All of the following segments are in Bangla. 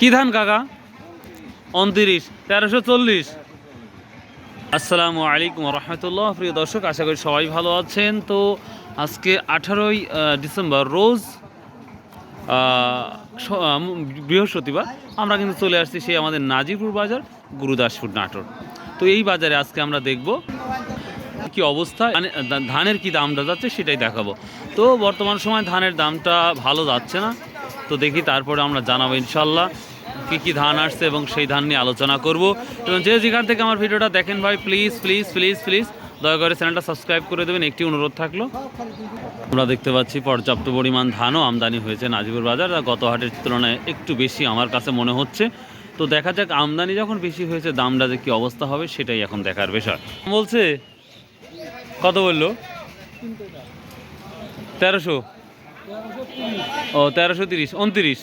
কি ধান, কাকা? উনত্রিশ, তেরোশো চল্লিশ। আসসালামু আলাইকুম রহমতুল্লাহ। প্রিয় দর্শক, আশা করি সবাই ভালো আছেন। তো আজকে আঠারোই ডিসেম্বর, রোজ বৃহস্পতিবার আমরা কিন্তু চলে আসছি সেই আমাদের নাজিরপুর বাজার, গুরুদাসপুর নাটোর। তো এই বাজারে আজকে আমরা দেখব কি অবস্থা মানে ধানের কি দামটা যাচ্ছে সেটাই দেখাবো। তো বর্তমান সময় ধানের দামটা ভালো যাচ্ছে না। তো দেখি তারপরে আমরা জানাব ইনশাল্লাহ কি কি ধান আসছে এবং সেই ধান নিয়ে আলোচনা করব। এবং যে যেখান থেকে আমার ভিডিওটা দেখেন ভাই প্লিজ প্লিজ প্লিজ প্লিজ দয়া করে চ্যানেলটা সাবস্ক্রাইব করে দেবেন। একটি অনুরোধ থাকল, আমরা দেখতে পাচ্ছি পর্যাপ্ত পরিমাণ ধানও আমদানি হয়েছে নাজিবুর বাজার গত হাটের তুলনায় একটু বেশি আমার কাছে মনে হচ্ছে। তো দেখা যাক, আমদানি যখন বেশি হয়েছে, দামটা যে কী অবস্থা হবে, সেটাই এখন দেখার বিষয়। বলছে, কত বলল? তেরোশো। ও, তেরোশো তিরিশ, উনত্রিশ।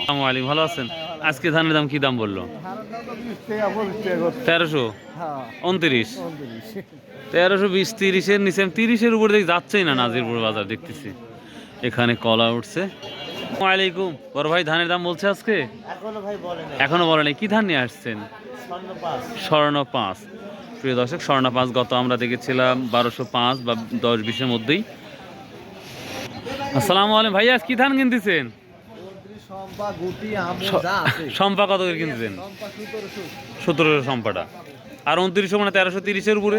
আসসালামু আলাইকুম ভালো আছেন? আজকে ধানের দাম কি দাম বলল? তেরোশো উনত্রিশ। তেরোশো বিশ তিরিশের নিচে তিরিশের উপর দেখি যাচ্ছেই না নাজিরপুর বাজার দেখতেছি। এখানে কলা উঠছে। আলাইকুম। বড় ভাই ধানের দাম বলছে আজকে? এখনও বলে নাই। কি ধান নিয়ে আসছেন? স্বর্ণ পাঁচ প্রিয় দর্শক স্বর্ণ পাঁচ গত আমরা দেখেছিলাম বারোশো পাঁচ বা দশ বিশের মধ্যেই। আসসালামু আলাইকুম। ভাইয়া আজ কি ধান কিনতেছেন? সম্পা কত করে কিনতেছেন সতেরোশো। সম্পাটা আর উনত্রিশশো মানে তেরোশো তিরিশের উপরে?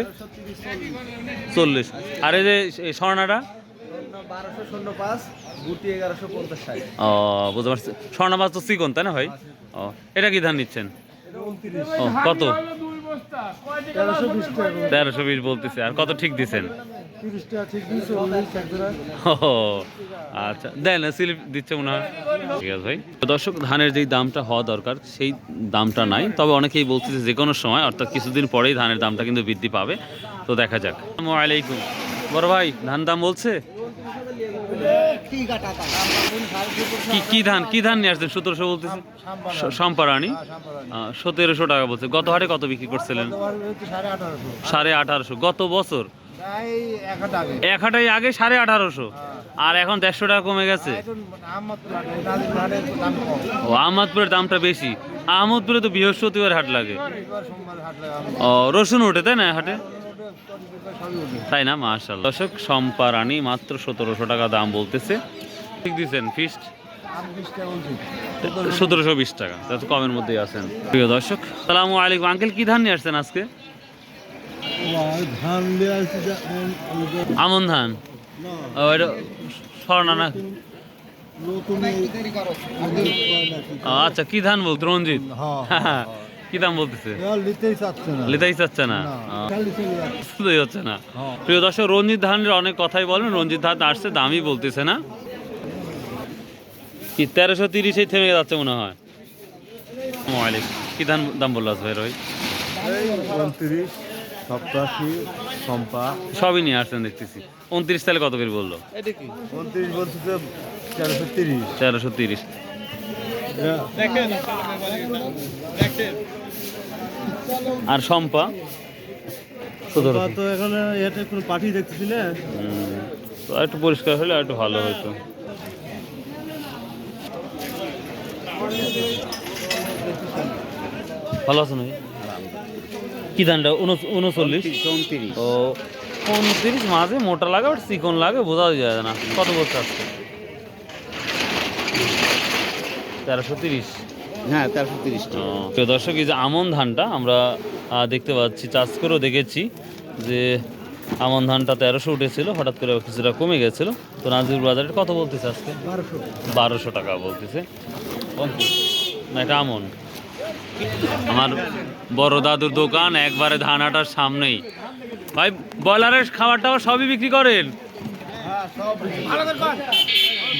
চল্লিশ। আর এই যে এই স্বর্ণাটা? ও বুঝতে পারছি। স্বর্ণ পাঁচ তো চিকন তাই না ভাই? ও এটা কি ধান নিচ্ছেন? কত? তেরোশো বিশ টাকা। বলতেছে। আর কত ঠিক দিছেন? আচ্ছা দেন স্লিপ দিচ্ছে মনে হয়। ঠিক আছে ভাই। দর্শক ধানের যেই দামটা হওয়া দরকার সেই দামটা নাই। তবে অনেকেই বলতেছে যে কোনো সময় অর্থাৎ কিছুদিন পরেই ধানের দামটা কিন্তু বৃদ্ধি পাবে। তো দেখা যাক। আসসালামু আলাইকুম। বড় ভাই ধান দাম বলছে? কি কি ধান? কি ধান নিয়ে আসছেন? সতেরোশো বলতেছে? সম্পারানি? সতেরোশো টাকা বলছে। গত হাটে কত বিক্রি করছিলেন? সাড়ে আঠারোশো। গত বছর? এক হাটাই আগে সাড়ে আঠারোশো। আর এখন দেড়শো টাকা কমে গেছে। ও আহমদপুরের দামটা বেশি। আহমদপুরে তো বৃহস্পতিবার হাট লাগে। ও রসুন ওঠে তাই না হাটে? তাই না মার্শাল দর্শক সম্পা রানী মাত্র সতেরোশো টাকা দাম বলতেছে। ঠিক দিচ্ছেন ফিস্ট সতেরোশো বিশ টাকা তা কমের মধ্যেই আছেন। প্রিয় দর্শক সালামু আলাইকুম। আঙ্কেল কি ধান নিয়ে আসছেন আজকে? আমন ধান? ও এটা স্বর্ণা না? ও, আচ্ছা কি ধান বলতো রঞ্জিত? হ্যাঁ কি দাম বলতেছে? লিতেই চাচ্ছে না। বুঝতেই হচ্ছে না। প্রিয় দর্শক রঞ্জিত ধানের অনেক কথাই বলেন রঞ্জিত ধান আসছে দামই বলতেছে না। কি তেরোশো তিরিশে থেমে যাচ্ছে মনে হয়। মোবাইলে কি ধান দাম বলল ভাই? রই উনত্রিশ সপ্তাশি সম্পা সবই নিয়ে আসছেন দেখতেছি। উনত্রিশ তাহলে কত করে বলল? উনত্রিশ বলছে যে তেরোশো। তিরিশ। তেরোশো তিরিশ আর সম্পা তো এখন এটা কোনো পার্টি দেখতেছি না হুম, তো একটু পরিষ্কার হলে একটু ভালো হতো ভালো আছেন ভাই কি ধানটা উনচল্লিশ? ও উনত্রিশ মাঝে মোটা লাগে আর চিকন লাগে বোঝা যায় না। কত বছর আসছে তেরোশো তিরিশ। হ্যাঁ তেরোশো তিরিশ প্রিয় দর্শক এই যে আমন ধানটা আমরা দেখতে পাচ্ছি চাষ করেও দেখেছি যে আমন ধানটা তেরোশো উঠেছিল হঠাৎ করে কিছুটা কমে গেছিল। তো নাজির বাজারে কত বলতেছে আজকে? বারোশো। বারোশো টাকা বলতেছে। না এটা আমন। আমার বড় দাদুর দোকান, একবারে ধান আটার সামনেই। ভাই, ব্রয়লারের খাবার টাবার সবই বিক্রি করেন?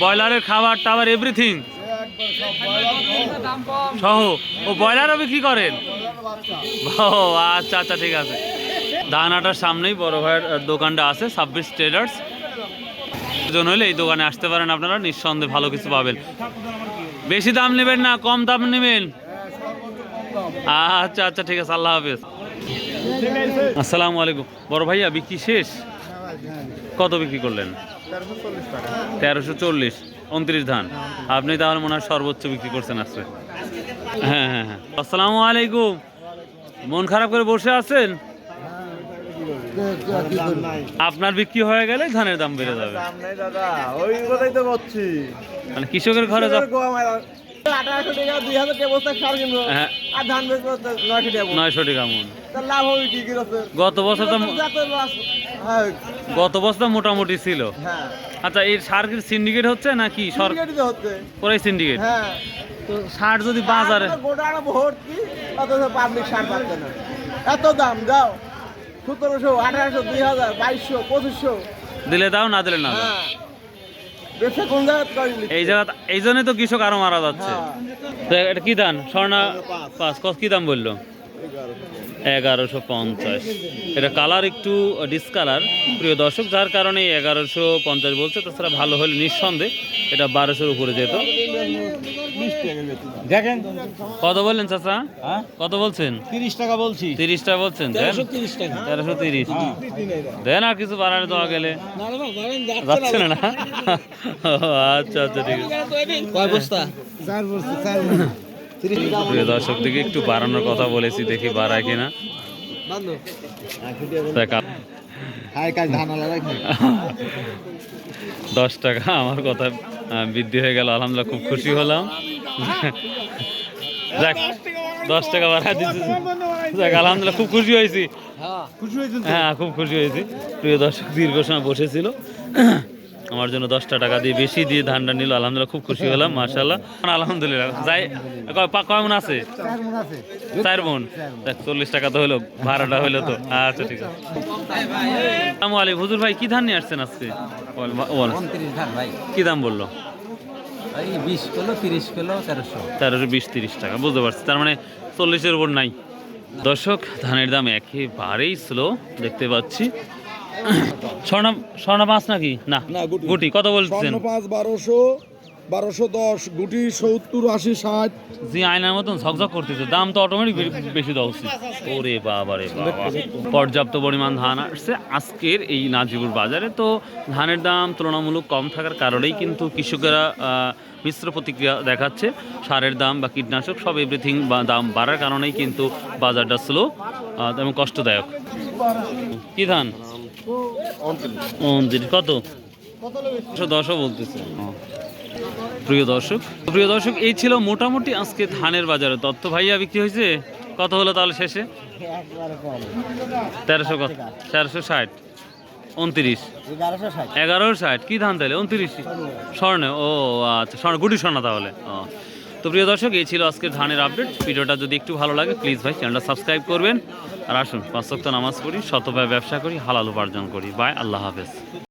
ব্রয়লারের খাবার টাবার এভরিথিং সহ, ও ব্রয়লারও বিক্রি করেন? ও আচ্ছা আচ্ছা ঠিক আছে। ধান আটার সামনেই বড় ভাইয়ের দোকানটা আছে, ছাব্বিশ ট্রেডার্স জন্য হলে এই দোকানে আসতে পারেন আপনারা, নিঃসন্দেহে ভালো কিছু পাবেন। বেশি দাম নেবেন না, কম দাম নেবেন। আচ্ছা আচ্ছা ঠিক আছে আল্লাহ হাফেজ। আসসালামু আলাইকুম। বড় ভাইয়া বিক্রি শেষ? কত বিক্রি করলেন? তেরোশো চল্লিশ। উনত্রিশ ধান। আপনি তাহলে মনে হয় সর্বোচ্চ বিক্রি করছেন আজকে। হ্যাঁ হ্যাঁ হ্যাঁ। আসসালামু আলাইকুম। মন খারাপ করে বসে আছেন? আপনার বিক্রি হয়ে গেলে ধানের দাম বেড়ে যাবে। মানে কৃষকের ঘরে আঠারোশো টাকা দুই হাজার টাকা বস্তা সার কিনবো হ্যাঁ। আর ধান বেচবো তো নয়শো টাকা নয়শো টাকা মন। লাভ হবে কি কি গত বছর তো হয়। গত বছর মোটামুটি ছিল। হ্যাঁ আচ্ছা এই সার কি সিন্ডিকেট হচ্ছে নাকি সিন্ডিকেট হ্যাঁ তো সার যদি বাজারে আর গোটা ভর্তি পাবলিক সার পাচ্ছে না এত দাম সতেরোশো আঠারোশো দুই হাজার বাইশশো পঁচিশশো। দিলে দাও না দিলে না দাও। হ্যাঁ। ব্যবসা কোন জায়গায় করেনি এই জায়গা এই জন্যই তো কৃষক আরও মারা যাচ্ছে। হ্যাঁ। তো এটা কি দাম? স্বর্ণা পাঁচ। পাঁচ। কত কি দাম বলল? এগারোশো পঞ্চাশ। এটা কালার একটু ডিসকালার প্রিয় দর্শক যার কারণে এগারোশো পঞ্চাশ বলছে তাছাড়া ভালো হলে নিঃসন্দেহে এটা বারোশোর উপরে যেত। দেখেন। কত বললেন চাচা? হ্যাঁ? কত বলছেন? তিরিশ টাকা বলছি। বলছেন তিরিশ টাকা। বলছেন তেরোশো। তিরিশ দেন আর কিছু বাড়ানো দেওয়া গেলে। যাচ্ছে না। না আচ্ছা আচ্ছা ঠিক আছে। দর্শক দিকে একটু বাড়ানোর কথা বলেছি দেখি বাড়ায় কিনা। দশ টাকা আমার কথা বৃদ্ধি হয়ে গেল আলহামদুলিল্লাহ খুব খুশি হলাম। যাক দশ টাকা বাড়া দিচ্ছি যাক আলহামদুলিল্লাহ খুব খুশি হয়েছি। হ্যাঁ খুব খুশি হয়েছি। প্রিয় দর্শক দীর্ঘ সময় বসেছিল। আমার জন্য দশটা টাকা দিয়ে বেশি দিয়ে ধানটা নিল। আলহামদুলিল্লাহ খুব খুশি হলাম মার্শাল্লাহ আলহামদুলিল্লাহ যাই কয়- মন আছে? চার মন দেখ চল্লিশ টাকা তো হলো ভাড়াটা হলো তো। আচ্ছা ঠিক আছে। আসসালামু আলাইকুম। হুজুর ভাই কি ধান নিয়ে আসছেন আজকে? কি দাম বলল? এই বিশ কিলো তিরিশ কিলো তেরোশো। তেরোশো বিশ তিরিশ টাকা বুঝতে পারছি। তার মানে চল্লিশের উপর নাই। দর্শক ধানের দাম একেবারেই স্লো দেখতে পাচ্ছি। স্বর্ণ স্বর্ণ পাঁচ নাকি? না। গুটি। কত বলছেন? পাঁচ বারোশো বারোশো দশ গুটি সত্তর আশি ষাট। জি আয়নার মতন ঝকঝক করতেছে। দাম তো অটোমেটিক বেশি দেওয়া উচিত। ওরে বাবা রে বাবা। পর্যাপ্ত পরিমাণ ধান আসছে। আজকের এই নাজিপুর বাজারে তো ধানের দাম তুলনামূলক কম থাকার কারণেই কিন্তু কৃষকেরা মিশ্র প্রতিক্রিয়া দেখাচ্ছে। সারের দাম বা কীটনাশক সব এভরিথিং বা দাম বাড়ার কারণেই কিন্তু বাজারটা স্লো এবং কষ্টদায়ক। কি ধান? কত? দশও বলতেছে। ও। প্রিয় দর্শক প্রিয় দর্শক, এই ছিল মোটামুটি আজকে ধানের বাজারে তথ্য। ভাইয়া, বিক্রি হয়েছে? কত হলো তাহলে শেষে? তেরোশো কত? তেরোশো ষাট। উনত্রিশ। এগারো ষাট। কি ধান তাহলে? উনত্রিশ? স্বর্ণে। ও আচ্ছা স্বর্ণ, গুটি স্বর্ণ তাহলে। ও। তো প্রিয় দর্শক, এই ছিল আজকের ধানের আপডেট। ভিডিওটা যদি একটু ভালো লাগে, প্লিজ ভাই, চ্যানেলটা সাবস্ক্রাইব করবেন। আর আসুন, পাঁচ ওয়াক্ত নামাজ পড়ি শতভাবে ব্যবসা করি, হালাল উপার্জন করি। বাই, আল্লাহ হাফেজ।